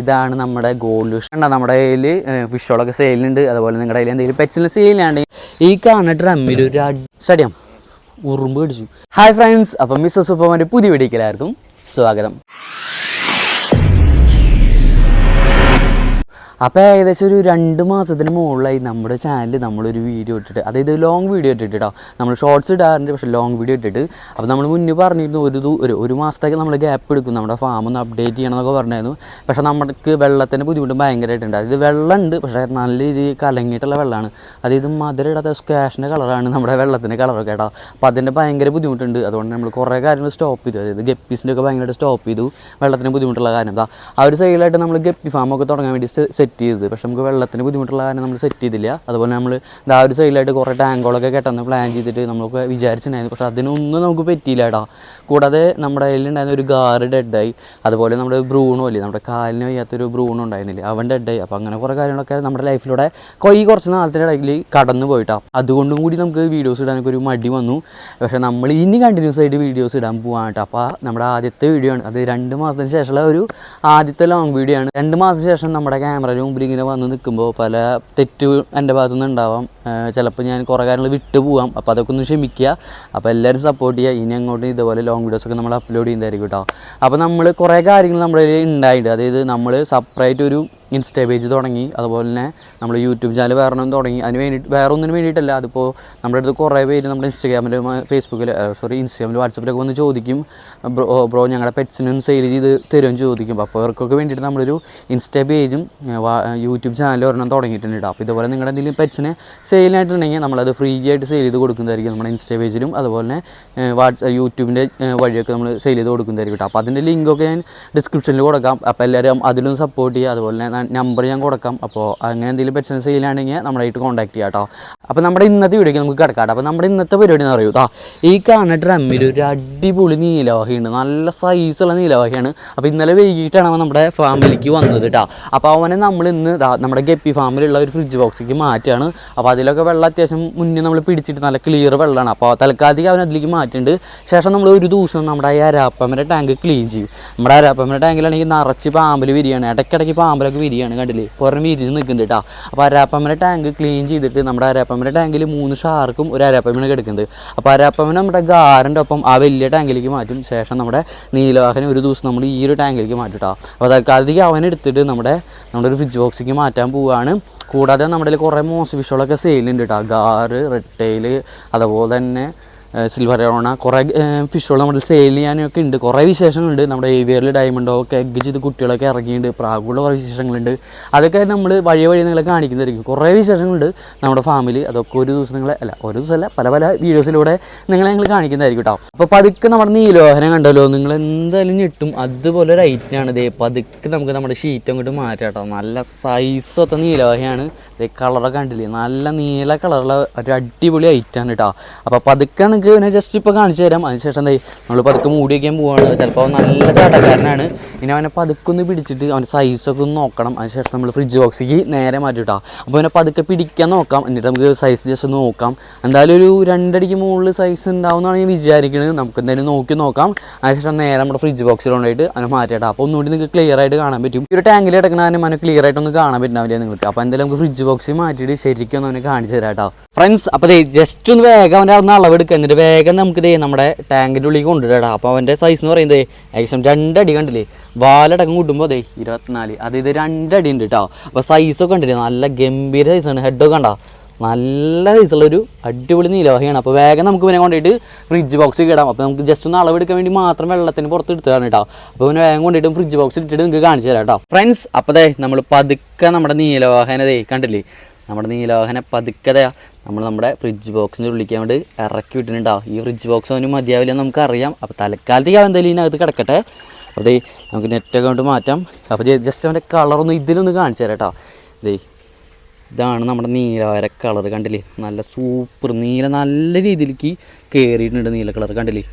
ഇതാണ് നമ്മുടെ ഗോൾഡ് കണ്ടാ നമ്മുടെ കയ്യിൽ ഫിഷുകളൊക്കെ സെയിലുണ്ട് അതുപോലെ നിങ്ങളുടെ കയ്യിൽ എന്തെങ്കിലും പെച്ചിന് സെയിലാണെങ്കിൽ ഈ കാണുന്ന ഡ്രമ്മിൽ ഒരു സ്റ്റഡിയം. ഉറുമ്പ് പിടിച്ചു ഹായ് ഫ്രണ്ട്സ് അപ്പം മിസ്സസ് ഉപ്പമാന്റെ പുതിയ വീഡിയോക്ക് സ്വാഗതം. അപ്പോൾ ഏകദേശം ഒരു രണ്ട് മാസത്തിന് മുകളിലായി നമ്മുടെ ചാനലിൽ നമ്മളൊരു വീഡിയോ ഇട്ടിട്ട് അതായത് ലോങ് വീഡിയോ ഇട്ടിട്ട് കേട്ടോ നമ്മൾ ഷോർട്സ് ഇടാറുണ്ട് പക്ഷേ ലോങ് വീഡിയോ ഇട്ടിട്ട്. അപ്പോൾ നമ്മൾ മുന്നേ പറഞ്ഞിരുന്നു ഒരു ഒരു ഒരു മാസത്തേക്ക് നമ്മൾ ഗ്യാപ്പ് എടുക്കും നമ്മുടെ ഫാം ഒന്ന് അപ്ഡേറ്റ് ചെയ്യണം എന്നൊക്കെ പറഞ്ഞായിരുന്നു. പക്ഷേ നമുക്ക് വെള്ളത്തിന്റെ ബുദ്ധിമുട്ട് ഭയങ്കരമായിട്ടുണ്ട് അതായത് വെള്ളമുണ്ട് പക്ഷേ നല്ല രീതിയിൽ കലങ്ങിയിട്ടുള്ള വെള്ളമാണ്. അതായത് മധുര ഇടാത്ത സ്കാഷിന്റെ കളറാണ് നമ്മുടെ വെള്ളത്തിന്റെ കളറൊക്കെ കേട്ടോ. അപ്പോൾ അതിന്റെ ഭയങ്കര ബുദ്ധിമുട്ടുണ്ട്. അതുകൊണ്ട് നമ്മൾ കുറേ കാര്യങ്ങൾ സ്റ്റോപ്പ് ചെയ്തു. അതായത് ഗപ്പീസിന്റെ ഒക്കെ ഭയങ്കരമായിട്ട് സ്റ്റോപ്പ് ചെയ്തു വെള്ളത്തിന് ബുദ്ധിമുട്ടുള്ള കാര്യം. എന്താ ആ ഒരു സൈഡിലായിട്ട് നമ്മൾ ഗപ്പി ഫാമൊക്കെ തുടങ്ങാൻ വേണ്ടി സെറ്റ് ചെയ്തത്. പക്ഷെ നമുക്ക് വെള്ളത്തിന് ബുദ്ധിമുട്ടുള്ള കാരണം നമ്മൾ സെറ്റ് ചെയ്തില്ല. അതുപോലെ നമ്മൾ ആ ഒരു സൈഡിലായിട്ട് കുറേ ടാങ്കുകളൊക്കെ കെട്ടെന്ന് പ്ലാൻ ചെയ്തിട്ട് നമ്മളൊക്കെ വിചാരിച്ചിട്ടുണ്ടായിരുന്നു. പക്ഷെ അതിനൊന്നും നമുക്ക് പറ്റിയില്ല കേട്ടോ കൂടാതെ നമ്മുടെ കയ്യിലുണ്ടായിരുന്ന ഒരു ഗാറ് ഡെഡായി അതുപോലെ നമ്മുടെ ബ്രൂണോ അല്ലേ നമ്മുടെ കാലിന് വയ്യാത്തൊരു ബ്രൂണോ ഉണ്ടായിരുന്നില്ല അവൻ ഡെഡായി അപ്പോൾ അങ്ങനെ കുറേ കാര്യങ്ങളൊക്കെ നമ്മുടെ ലൈഫിലൂടെ കൊയ് കുറച്ച് നാളത്തിന്റെ ഇടയിൽ കടന്നു പോയിട്ടാ. അതുകൊണ്ടും കൂടി നമുക്ക് വീഡിയോസ് ഇടാനൊക്കെ ഒരു മടി വന്നു. പക്ഷേ നമ്മൾ ഇനി കണ്ടിന്യൂസ് ആയിട്ട് വീഡിയോസ് ഇടാൻ പോകാൻ കേട്ടോ അപ്പോൾ നമ്മുടെ ആദ്യത്തെ വീഡിയോ ആണ്. അത് രണ്ട് മാസത്തിന് ശേഷമുള്ള ഒരു ആദ്യത്തെ ലോങ് വീഡിയോ ആണ്. രണ്ട് മാസത്തിന് ശേഷം നമ്മുടെ ക്യാമറയുടെ മുമ്പിൽ ഇങ്ങനെ വന്ന് നിൽക്കുമ്പോൾ പല തെറ്റ് എന്റെ ഭാഗത്തു നിന്ന് ഉണ്ടാവാം ചിലപ്പോൾ ഞാൻ കുറേ കാര്യങ്ങൾ വിട്ടു പോകാം അപ്പോൾ അതൊക്കെ ഒന്ന് ക്ഷമിക്കുക. അപ്പോൾ എല്ലാവരും സപ്പോർട്ട് ചെയ്യുക. ഇനി അങ്ങോട്ട് ഇതുപോലെ ലോങ് വീഡിയോസൊക്കെ നമ്മൾ അപ്ലോഡ് ചെയ്യുന്നതായിരിക്കും കേട്ടോ. അപ്പോൾ നമ്മൾ കുറേ കാര്യങ്ങൾ നമ്മുടെ ഉണ്ടായിട്ടുണ്ട് അതായത് നമ്മൾ സെപ്പറേറ്റ് ഒരു ഇൻസ്റ്റാ പേജ് തുടങ്ങി. അതുപോലെ തന്നെ നമ്മൾ യൂട്യൂബ് ചാനൽ വേറെ ഒന്നും തുടങ്ങി. അതിന് വേണ്ടിയിട്ട് വേറെ ഒന്നിനും വേണ്ടിയിട്ടല്ല. അതിപ്പോൾ നമ്മുടെ അടുത്ത് കുറേ പേര് നമ്മുടെ ഇൻസ്റ്റാഗ്രാമിൽ ഫേസ്ബുക്കിൽ സോറി ഇൻസ്റ്റാഗ്രാമിൽ വാട്സപ്പിലൊക്കെ വന്ന് ചോദിക്കും. ബ്രോ ബ്രോ ഞങ്ങളുടെ പെറ്റ്സിനും സെയിൽ ചെയ്ത് തരുമെന്ന് ചോദിക്കും. അപ്പോൾ അവർക്കൊക്കെ വേണ്ടിയിട്ട് നമ്മളൊരു ഇൻസ്റ്റാ പേജും യൂട്യൂബ് ചാനലും ഒരെണ്ണം തുടങ്ങിയിട്ടുണ്ട് അപ്പോൾ ഇതുപോലെ നിങ്ങളുടെ എന്തെങ്കിലും പെറ്റ്സിനെ സെയിലായിട്ടുണ്ടെങ്കിൽ നമ്മളത് ഫ്രീ ആയിട്ട് സെയിൽ ചെയ്ത് കൊടുക്കുന്നതായിരിക്കും നമ്മുടെ ഇൻസ്റ്റാ പേജിലും അതുപോലെ തന്നെ വാട്സ് യൂട്യൂബിന്റെ വഴിയൊക്കെ നമ്മൾ സെയിൽ ചെയ്ത് കൊടുക്കുന്നതായിരിക്കും കേട്ടോ. അപ്പോൾ അതിന്റെ ലിങ്കൊക്കെ ഞാൻ ഡിസ്ക്രിപ്ഷനിൽ കൊടുക്കാം. അപ്പോൾ എല്ലാവരും അതിലും സപ്പോർട്ട് ചെയ്യുക. അതുപോലെ തന്നെ നമ്പർ ഞാൻ കൊടുക്കാം. അപ്പോൾ അങ്ങനെ എന്തെങ്കിലും ബിസിനസ് സെയിലാണെങ്കിൽ നമ്മളായിട്ട് കോൺടാക്ട് ചെയ്യാം കേട്ടോ. അപ്പോൾ നമ്മുടെ ഇന്നത്തെ വീഡിയോക്ക് നമുക്ക് കിടക്കാം അപ്പോൾ നമ്മുടെ ഇന്നത്തെ പരിപാടി എന്ന് പറയൂ കേട്ടോ ഈ കാണുന്ന ഡ്രമ്മിൽ ഒരു അടിപൊളി നീലവാഹിയുണ്ട്. നല്ല സൈസുള്ള നീലവാഹിയാണ്. അപ്പോൾ ഇന്നലെ വൈകിട്ടാണ് അവൻ നമ്മുടെ ഫാമിലിക്ക് വന്നത് കേട്ടോ. അപ്പോൾ അവനെ നമ്മൾ ഇന്ന് നമ്മുടെ ഗപ്പി ഫാമിലുള്ള ഒരു ഫ്രിഡ്ജ് ബോക്സിലേക്ക് മാറ്റുകയാണ്. അപ്പോൾ അതിലൊക്കെ വെള്ളം അത്യാവശ്യം മുന്നേ നമ്മൾ പിടിച്ചിട്ട് നല്ല ക്ലിയർ വെള്ളമാണ് അപ്പോൾ തൽക്കാലത്തേക്ക് അവൻ അതിലേക്ക് മാറ്റുന്നുണ്ട് ശേഷം നമ്മൾ ഒരു ദിവസം നമ്മുടെ ഈ അരാപ്പമ്മേന്റെ ടാങ്ക് ക്ലീൻ ചെയ്യും. നമ്മുടെ അരാപ്പമ്മേന്റെ ടാങ്കിലാണെങ്കിൽ നിറച്ച് പാമ്പൽ വിരിയാണ് ഇടയ്ക്കിടയ്ക്ക് പാമ്പലൊക്കെ വിരിയാണ് കണ്ടില്ലേ പുറം വിരിഞ്ഞ് നിൽക്കുന്നുണ്ട് കേട്ടോ അപ്പോൾ അരാപ്പമ്മേന്റെ ടാങ്ക് ക്ലീൻ ചെയ്തിട്ട് നമ്മുടെ അരാപ്പമ്മേന്റെ ടാങ്കിൽ മൂന്ന് ഷാർക്കും ഒരു അരാപ്പമ്മേനെ കിടക്കുന്നത് അപ്പോൾ അരാപ്പമ്മ നമ്മുടെ ഗാരന്റെ ഒപ്പം ആ വലിയ ടാങ്കിലേക്ക് മാറ്റും. ശേഷം നമ്മുടെ നീലവാഹനം ഒരു ദിവസം നമ്മൾ ഈ ഒരു ടാങ്കിലേക്ക് മാറ്റും കേട്ടോ അപ്പോൾ തൽക്കാലത്തേക്ക് അവനെടുത്തിട്ട് നമ്മുടെ നമ്മുടെ ഒരു ഫ്രിഡ്ജ് ബോക്സിലേക്ക് മാറ്റാൻ പോവുകയാണ് കൂടാതെ നമ്മുടെ കുറേ മോസ് ഫിഷുകളൊക്കെ സെയിലുണ്ട് കേട്ടോ ഗാറ് റെഡ് ടൈൽ അതുപോലെ തന്നെ. സിൽവർ ഓണ കുറേ ഫിഷുകൾ നമ്മുടെ സെയിൽ ചെയ്യാനൊക്കെ ഉണ്ട്. കുറേ വിശേഷങ്ങളുണ്ട്. നമ്മുടെ ഏവിയറിൽ ഡയമണ്ടോ ഒക്കെ എഗ് ചെയ്ത് കുട്ടികളൊക്കെ ഇറങ്ങിയിട്ടുണ്ട്. പ്രാഗുള്ള കുറേ വിശേഷങ്ങളുണ്ട്. അതൊക്കെ നമ്മൾ വഴി വഴി നിങ്ങളെ കാണിക്കുന്നതായിരിക്കും. കുറേ വിശേഷങ്ങളുണ്ട് നമ്മുടെ ഫാമിലി അതൊക്കെ ഒരു ദിവസം നിങ്ങളെ അല്ല ഒരു ദിവസമല്ല പല പല വീഡിയോസിലൂടെ നിങ്ങളെ ഞങ്ങൾ കാണിക്കുന്നതായിരിക്കും കേട്ടോ അപ്പോൾ പതുക്കെ നമ്മുടെ നീലോഹനം കണ്ടല്ലോ. നിങ്ങൾ എന്തായാലും ഞെട്ടും. അതുപോലെ ഒരു ഐറ്റാണ് ഇതേ പതുക്കെ നമുക്ക് നമ്മുടെ ഷീറ്റ് അങ്ങോട്ട് മാറ്റാം കേട്ടോ നല്ല സൈസൊത്ത നീലോഹയാണ് ഇതേ കളറൊക്കെ കണ്ടില്ലേ? നല്ല നീല കളറുള്ള ഒരു അടിപൊളി ഐറ്റാണ് കേട്ടോ അപ്പോൾ പതുക്കെ നിങ്ങൾക്ക് ഇവനെ ജസ്റ്റ് ഇപ്പോൾ കാണിച്ചു തരാം. അതിനുശേഷം എന്തായി നമ്മൾ പതുക്കെ മൂടി വയ്ക്കാൻ പോവാണ് ചിലപ്പോൾ നല്ല ചാട്ടക്കാരനാണ്. ഇനി അവനെ പതുക്കെ ഒന്ന് പിടിച്ചിട്ട് അവന്റെ സൈസൊക്കെ ഒന്ന് നോക്കണം. അതിനുശേഷം നമ്മൾ ഫ്രിഡ്ജ് ബോക്സിക്ക് നേരെ മാറ്റി കേട്ടോ അപ്പോൾ അവനെ പതുക്കെ പിടിക്കാൻ നോക്കാം. എന്നിട്ട് നമുക്ക് സൈസ് ജസ്റ്റ് ഒന്ന് നോക്കാം. എന്തായാലും ഒരു രണ്ടടിക്ക് മുകളിൽ സൈസ് ഉണ്ടാവുമെന്നാണ് ഞാൻ വിചാരിക്കുന്നത് നമുക്ക് എന്തായാലും നോക്കി നോക്കാം. അതിനുശേഷം നേരെ നമ്മുടെ ഫ്രിഡ്ജ് ബോക്സിൽ കൊണ്ടുപോയിട്ട് അവനെ മാറ്റിയിട്ടാ. അപ്പോൾ ഒന്നുകൂടി നിങ്ങൾക്ക് ക്ലിയർ ആയിട്ട് കാണാൻ പറ്റും. ഒരു ടാങ്കിൽ കിടക്കുന്ന അവനെ ക്ലിയർ ആയിട്ട് ഒന്ന് കാണാൻ പറ്റുന്നില്ല നിങ്ങൾക്ക്. അപ്പോൾ എന്തായാലും നമുക്ക് ഫ്രിഡ്ജ് ബോക്സിൽ മാറ്റിയിട്ട് ശരിക്കും ഒന്ന് അവനെ കാണിച്ചു തരാം കേട്ടോ. ഫ്രണ്ട്സ് അപ്പോൾ ജസ്റ്റ് ഒന്ന് വേഗം അവന്റെ ഒന്ന് അളവെടുക്കുക എന്നിട്ട് വേഗം നമുക്ക് ഇതേ നമ്മുടെ ടാങ്കിന്റെ ഉള്ളിൽ കൊണ്ടുവരാടാ. അപ്പോൾ അവന്റെ സൈസ് എന്ന് പറയുന്നത് ഏകദേശം രണ്ടടി കണ്ടില്ലേ? വാലടക്കം കൂട്ടുമ്പോൾ അതേ ഇരുപത്തിനാല്. അത് ഇത് രണ്ടടി ഉണ്ട് കേട്ടോ അപ്പോൾ സൈസൊക്കെ കണ്ടില്ലേ? നല്ല ഗംഭീര സൈസാണ് ഹെഡൊക്കെ കണ്ടോ? നല്ല സൈസുള്ളൊരു അടിപൊളി നീലവാഹിയാണ് അപ്പോൾ വേഗം നമുക്ക് ഇവനെ കൊണ്ടുപോയിട്ട് ഫ്രിഡ്ജ് ബോക്സിൽ ഇടാം. അപ്പോൾ നമുക്ക് ജസ്റ്റ് ഒന്ന് അളവെടുക്കാൻ വേണ്ടി മാത്രം വെള്ളത്തിന് പുറത്ത് എടുത്തതാണ് കേട്ടോ അപ്പോൾ ഇവനെ വേഗം കൊണ്ടിട്ട് ഫ്രിഡ്ജ് ബോക്സിൽ ഇട്ടിട്ട് നിങ്ങൾക്ക് കാണിച്ചു തരാം കേട്ടോ ഫ്രണ്ട്സ് അപ്പോൾ അതെ നമ്മൾ പതുക്കെ നമ്മുടെ നീലവാഹനതേ കണ്ടില്ലേ? നമ്മുടെ നീലവാഹന പതുക്കതെ നമ്മൾ നമ്മുടെ ഫ്രിഡ്ജ് ബോക്സിന്റെ ഉള്ളിലേക്ക് വേണ്ടി ഇറക്കി വിട്ടിട്ടുണ്ടാവും ഈ ഫ്രിഡ്ജ് ബോക്സ് അവന് മതിയാവില്ല നമുക്കറിയാം. അപ്പോൾ തൽക്കാലത്തേക്ക് അവൻ എന്തായാലും ഇതിനകത്ത് കിടക്കട്ടെ. അപ്പോൾ ദേ നമുക്ക് നെറ്റൊക്കെ കൊണ്ട് മാറ്റാം. അപ്പോൾ ജസ്റ്റ് അവന്റെ കളറൊന്ന് ഇതിലൊന്ന് കാണിച്ചു തരാം കേട്ടോ. ദേ ഇതാണ് നമ്മുടെ നീലവര കളർ കണ്ടില്ലേ? നല്ല സൂപ്പർ നീല നല്ല രീതിയിലേക്ക് കയറിയിട്ടുണ്ട് നീല കളർ കണ്ടില്ലേ?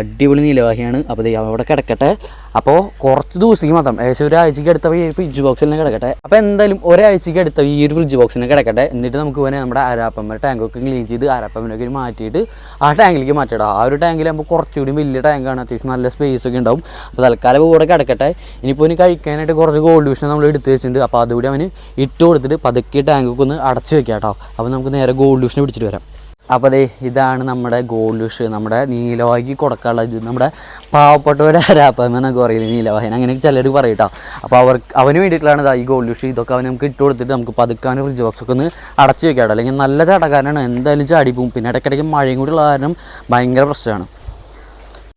അടിപൊളി നിലവാഹിയാണ്. അപ്പോൾ അവിടെ കിടക്കട്ടെ. അപ്പോൾ കുറച്ച് ദിവസത്തേക്ക് മാത്രം ഏകദേശം ഒരാഴ്ചയ്ക്ക് അടുത്ത ഈ ഫ്രിഡ്ജ് ബോക്സിൽ തന്നെ കിടക്കട്ടെ. അപ്പോൾ എന്തായാലും ഒരാഴ്ചയ്ക്ക് അടുത്ത ഈ ഒരു ഫ്രിഡ്ജ് ബോക്സിനെ കിടക്കട്ടെ. എന്നിട്ട് നമുക്ക് വേണേൽ നമ്മുടെ അരാപ്പമ്മ ടാങ്കൊക്കെ ക്ലീൻ ചെയ്ത് അരാപ്പമ്മനൊക്കെ മാറ്റിയിട്ട് ആ ടാങ്കിലേക്ക് മാറ്റിയിടാം. ആ ഒരു ടാങ്കിലാകുമ്പോൾ കുറച്ചുകൂടി വലിയ ടാങ്കാണ് അത്യാവശ്യം നല്ല സ്പേസ് ഒക്കെ ഉണ്ടാവും. അപ്പോൾ തൽക്കാലം കൂടെ കിടക്കട്ടെ. ഇനിയിപ്പോൾ ഇനി കഴിക്കാനായിട്ട് കുറച്ച് ഗോൾഡ് വിഷൻ നമ്മൾ എടുത്ത് വെച്ചിട്ടുണ്ട്. അപ്പോൾ അതുകൂടി അവന് ഇട്ട് കൊടുത്തിട്ട് പതുക്കെ ടാങ്കൊക്കെ ഒന്ന് അടച്ച് വെക്കാം കേട്ടോ അപ്പോൾ നമുക്ക് നേരെ ഗോൾഡ് വിഷനെ പിടിച്ചിട്ട് വരാം. അപ്പോൾ അതെ ഇതാണ് നമ്മുടെ വിഷ് നമ്മുടെ നീലവാഹിക്ക് കൊടുക്കാനുള്ള ഇത്. നമ്മുടെ പാവപ്പെട്ടവരെ ആരാപ്പം എന്നൊക്കെ പറയില്ല നീലവാഹിന് അങ്ങനെ ചിലർ പറയും കേട്ടോ അപ്പോൾ അവർ അവന് വേണ്ടിയിട്ടുള്ളതാണ് ഈ വിഷ് ഇതൊക്കെ അവന് നമുക്ക് ഇട്ട് കൊടുത്തിട്ട് നമുക്ക് പതുക്കാൻ ഫ്രിഡ്ജ് ബോക്സ് ഒക്കെ ഒന്ന് അടച്ച് വെക്കാം അല്ലെങ്കിൽ നല്ല ചാട്ടക്കാരനാണ്. എന്തായാലും ചാടി പോകും പിന്നെ ഇടയ്ക്കിടയ്ക്ക് മഴയും കൂടി ഉള്ള കാരണം ഭയങ്കര പ്രശ്നമാണ്.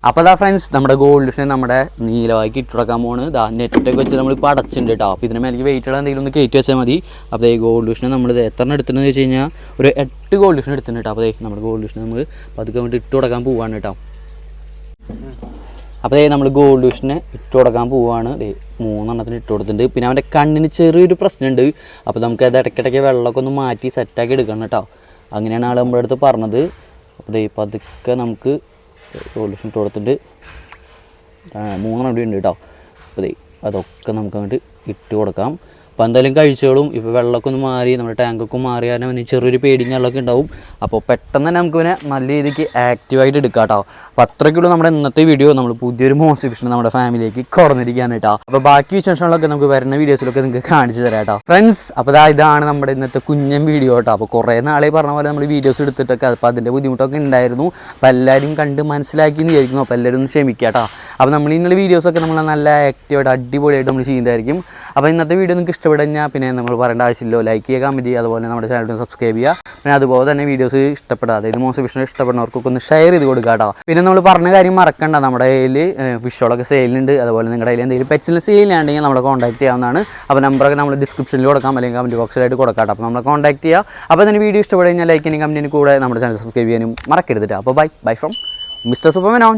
അപ്പോൾ അതാ ഫ്രണ്ട്സ് നമ്മുടെ ഗോൾഡ് വിഷനെ നമ്മുടെ നീലവാക്കി ഇട്ടുടക്കാൻ പോണ് ദാ നെറ്റൊക്കെ വെച്ച് നമ്മളിപ്പോൾ അടച്ചിട്ടുണ്ട് കേട്ടോ അപ്പോൾ ഇതിന് മേലേക്ക് വെയിറ്റ് ഇടാൻ എന്തെങ്കിലും ഒന്ന് കയറ്റി വെച്ചാൽ മതി. അപ്പോൾ ഈ ഗോൾഡ് വിഷനെ നമ്മൾ എത്ര എടുത്തിട്ടുണ്ടെന്ന് വെച്ച് കഴിഞ്ഞാൽ ഒരു എട്ട് ഗോൾഡ് വിഷൻ എടുത്തിട്ടുണ്ട് കേട്ടോ അപ്പോൾ ദേ നമ്മുടെ ഗോൾഡ് വിഷനെ നമ്മൾ പതുക്കെ വേണ്ടി ഇട്ട് കൊടുക്കാൻ പോവാണ് കേട്ടോ അപ്പോൾ നമ്മൾ ഗോൾഡ് വിഷനെ ഇട്ട് കൊടുക്കാൻ ദേ മൂന്നെണ്ണത്തിന് ഇട്ട് കൊടുത്തിട്ടുണ്ട്. പിന്നെ അവന്റെ കണ്ണിന് ചെറിയൊരു പ്രശ്നമുണ്ട്. അപ്പോൾ നമുക്ക് അത് ഇടയ്ക്കിടയ്ക്ക് വെള്ളമൊക്കെ ഒന്ന് മാറ്റി സെറ്റാക്കി എടുക്കണം കേട്ടോ അങ്ങനെയാണ് ആൾ നമ്മുടെ അടുത്ത് പറഞ്ഞത്. അപ്പോൾ ദേ പതുക്കെ നമുക്ക് വിഷൻ ഇട്ട് കൊടുത്തിട്ട്. മൂന്നെണ്ണം ഇവിടെ ഉണ്ട് കേട്ടോ. അപ്പോൾ അതൊക്കെ നമുക്ക് അങ്ങോട്ട് ഇട്ട് കൊടുക്കാം. അപ്പോൾ എന്തായാലും കഴിച്ചോളും. ഇപ്പോൾ വെള്ളമൊക്കെ ഒന്ന് മാറി നമ്മുടെ ടാങ്കൊക്കെ മാറി കാരണം ചെറിയൊരു പേടിയും വെള്ളമൊക്കെ ഉണ്ടാവും. അപ്പോൾ പെട്ടെന്ന് തന്നെ നമുക്ക് പിന്നെ നല്ല രീതിക്ക് ആക്റ്റീവായിട്ട് എടുക്കാം കേട്ടോ. അപ്പോൾ അത്രയ്ക്കുള്ളൂ നമ്മുടെ ഇന്നത്തെ വീഡിയോ നമ്മൾ പുതിയൊരു മോട്ടിവേഷൻ നമ്മുടെ ഫാമിലിയിലേക്ക് കുറഞ്ഞിരിക്കാനായിട്ടാ അപ്പൊ ബാക്കി വിശേഷങ്ങളൊക്കെ നമുക്ക് വരുന്ന വീഡിയോസിലൊക്കെ നിങ്ങൾക്ക് കാണിച്ചു തരാം കേട്ടോ. ഫ്രണ്ട്സ് അപ്പോൾ ദാ ഇതാണ് നമ്മുടെ ഇന്നത്തെ കുഞ്ഞൻ വീഡിയോ കേട്ടോ. അപ്പോൾ കുറേ നാളെ പറഞ്ഞ പോലെ നമ്മൾ വീഡിയോസ് എടുത്തിട്ടൊക്കെ അപ്പോൾ അതിന്റെ ബുദ്ധിമുട്ടൊക്കെ ഉണ്ടായിരുന്നു. അപ്പോൾ എല്ലാവരും കണ്ട് മനസ്സിലാക്കി എന്ന് വിചാരിക്കുന്നു. അപ്പോൾ എല്ലാവരും ഒന്ന് ക്ഷമിക്കുക കേട്ടോ. അപ്പോൾ നമ്മൾ ഇന്നലെ വീഡിയോസൊക്കെ നമ്മൾ നല്ല ആക്റ്റീവായിട്ട് അടിപൊളിയായിട്ട് നമ്മൾ ചെയ്യുന്നതായിരിക്കും അപ്പോൾ ഇന്നത്തെ വീഡിയോ നിങ്ങൾക്ക് ഇഷ്ടപ്പെടുകഴിഞ്ഞാൽ പിന്നെ നമ്മൾ പറയേണ്ട ആവശ്യമില്ലോ ലൈക്ക് ചെയ്യുക കമന്റ് ചെയ്യുക അതുപോലെ നമ്മുടെ ചാനൽ സബ്സ്ക്രൈബ് ചെയ്യുക. പിന്നെ അതുപോലെ തന്നെ വീഡിയോസ് ഇഷ്ടപ്പെടാതെ അതായത് മോശം വിഷയം ഇഷ്ടപ്പെടുന്നവർക്കൊക്കെ ഒന്ന് ഷെയർ ചെയ്ത് കൊടുക്കുക കേട്ടോ. പിന്നെ നമ്മൾ പറഞ്ഞ കാര്യം മറക്കണ്ട. നമ്മുടെ കയ്യിൽ ഫിഷുകളൊക്കെ സെയിലുണ്ട് അതുപോലെ നിങ്ങളുടെ കയ്യിൽ എന്തെങ്കിലും പെറ്റ്സിന് സെയിലാണെങ്കിൽ നമ്മളെ കോൺടാക്ട് ചെയ്യാവുന്നതാണ്. അപ്പോൾ നമ്പറൊക്കെ നമ്മൾ ഡിസ്ക്രിപ്ഷനിൽ കൊടുക്കാം. അല്ലെങ്കിൽ കമന്റ് ബോക്സിലായിട്ട് കൊടുക്കാം അപ്പോൾ നമ്മളെ കോൺടാക്ട് ചെയ്യുക അപ്പോൾ തന്നെ വീഡിയോ ഇഷ്ടപ്പെടുക കഴിഞ്ഞാൽ ലൈക്കിനും കമന്റിനും കൂടെ നമ്മുടെ ചാനൽ സബ്സ്ക്രൈബ് ചെയ്യാനും മറക്കരുത് അപ്പോൾ bye bye from Mr Superman on